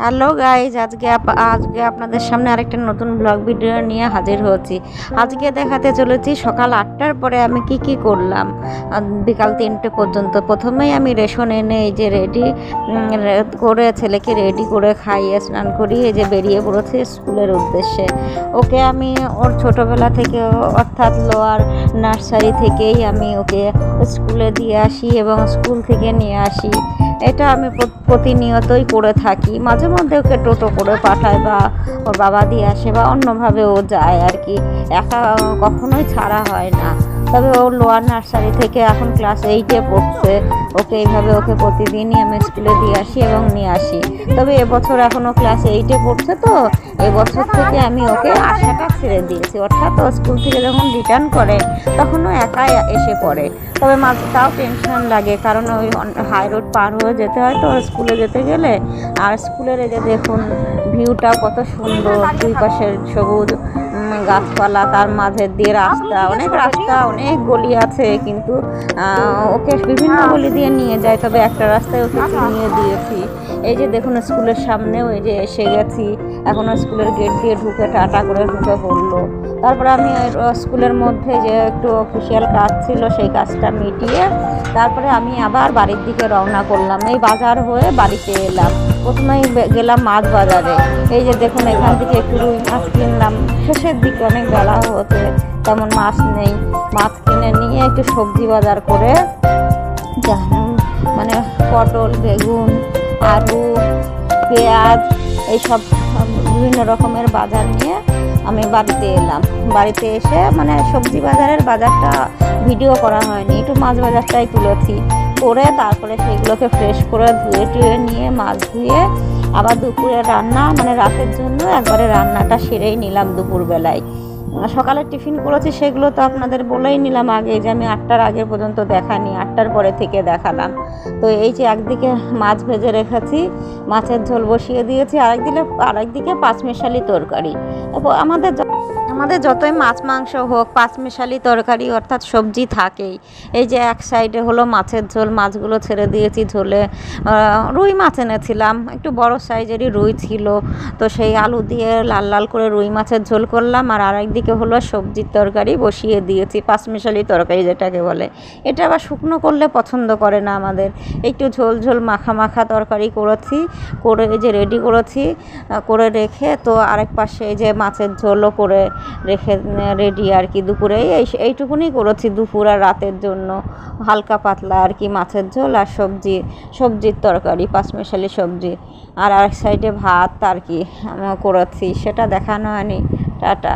Hello guys আজকে আজকে আপনাদের সামনে আরেকটা নতুন ব্লগ ভিডিও নিয়ে হাজির হয়েছি। আজকে দেখাতে চলেছি সকাল আটটার পরে আমি কি কি করলাম। বিকাল তিনটে পর্যন্ত। প্রথমেই আমি রেশন এনে এই যে রেডি করে ছেলেকে রেডি করে খাইয়ে স্নান করিয়ে এই যে বেরিয়ে পড়েছি স্কুলের উদ্দেশ্যে। ওকে আমি ওর ছোটোবেলা থেকে, অর্থাৎ লোয়ার নার্সারি থেকেই আমি ওকে স্কুলে দিয়ে আসি এবং স্কুল থেকে নিয়ে আসি। এটা আমি প্রতিনিয়তই করে থাকি। মাঝে মধ্যে ওকে টোটো করে পাঠায় বা ওর বাবা দিয়ে আসে বা অন্যভাবে ও যায় আর কি। একা কখনোই ছাড়া হয় না। তবে ও লোয়ার নার্সারি থেকে এখন ক্লাস এইটে পড়ছে। ওকে এইভাবে ওকে প্রতিদিনই আমি স্কুলে দিয়ে আসি এবং নিয়ে আসি। তবে এবছর এখনও ক্লাস এইটে পড়ছে তো, এবছর থেকে আমি ওকে আশাটা ছেড়ে দিয়েছি। অর্থাৎ ও স্কুল থেকে যখন রিটার্ন করে তখন ও একাই এসে পড়ে। তবে মাঝে, তাও টেনশন লাগে, কারণ ওই হাই রোড পার হয়ে যেতে হয় তো, স্কুলে যেতে গেলে। আর স্কুলের এই যে দেখুন ভিউটা কত সুন্দর, দুই পাশের সবুজ। গাছপালা তার মাঝে দিয়ে রাস্তা অনেক রাস্তা অনেক গলি আছে কিন্তু ওকে বিভিন্ন গলি দিয়ে নিয়ে যায় তবে একটা রাস্তায় ওকে নিয়ে দিয়েছি। এই যে দেখুন স্কুলের সামনেও এই যে এসে গেছি। এখনও স্কুলের গেট দিয়ে ঢুকে টাটা করে ঢুকে পড়ল। তারপরে আমি স্কুলের মধ্যে যে একটু অফিসিয়াল কাজ ছিল সেই কাজটা মিটিয়ে তারপরে আমি আবার বাড়ির দিকে রওনা করলাম। এই বাজার হয়ে বাড়িতে এলাম। প্রথমেই গেলাম মাছ বাজারে। এই যে দেখুন, এখান থেকে একটু রুই মাছ কিনলাম। শেষের দিকে অনেক বেলা হতে তেমন মাছ নেই। মাছ কিনে নিয়ে একটু সবজি বাজার করে মানে পটল, বেগুন, আলু, পেঁয়াজ, এইসব বিভিন্ন রকমের বাজার নিয়ে আমি বাড়িতে এলাম। বাড়িতে এসে মানে সবজি বাজারের বাজারটা ভিডিও করা হয়নি, একটু মাছ বাজারটাই তুলেছি। করে তারপরে সেগুলোকে ফ্রেশ করে ধুয়ে টুয়ে নিয়ে, মাছ ধুয়ে আবার দুপুরে রান্না মানে রাতের জন্য একবারে রান্নাটা সেরেই নিলাম দুপুরবেলায়। সকালে টিফিন করেছি সেগুলো তো আপনাদের বলেই নিলাম আগে যে আমি আটটার আগে পর্যন্ত দেখানি আটটার পরে থেকে দেখালাম। তো এই যে একদিকে মাছ ভেজে রেখেছি, মাছের ঝোল বসিয়ে দিয়েছি, আরেকদিকে আরেকদিকে পাঁচমেশালি তরকারি। আমাদের আমাদের যতই মাছ, মাংস হোক, পাঁচমিশালি তরকারি, অর্থাৎ সবজি থাকেই। এই যে এক সাইডে হলো মাছের ঝোল, মাছগুলো ছেড়ে দিয়েছি ঝোলে। রুই মাছ এনেছিলাম, একটু বড় সাইজেরই রুই ছিল। তো সেই আলু দিয়ে লাল লাল করে রুই মাছের ঝোল করলাম, আর আরেকদিকে হলো সবজির তরকারি বসিয়ে দিয়েছি, পাঁচমিশালি তরকারি যেটাকে বলে। এটা আবার শুকনো করলে পছন্দ করে না আমাদের। একটু ঝোল ঝোল মাখা মাখা তরকারি করেছি, করে এই যে রেডি করেছি করে রেখে তো আরেক পাশে এই যে মাছের ঝোলও করে রেখে, রেডি আর কি দুপুরে। এই এইটুকুনি করেছি দুপুর আর রাতের জন্য। হালকা পাতলা আর কি মাছের ঝোল আর সবজি, সবজির তরকারি পাঁচমিশালি সবজি। আর এক সাইডে ভাত আর কি করেছি। সেটা দেখানো হয়নি। টাটা।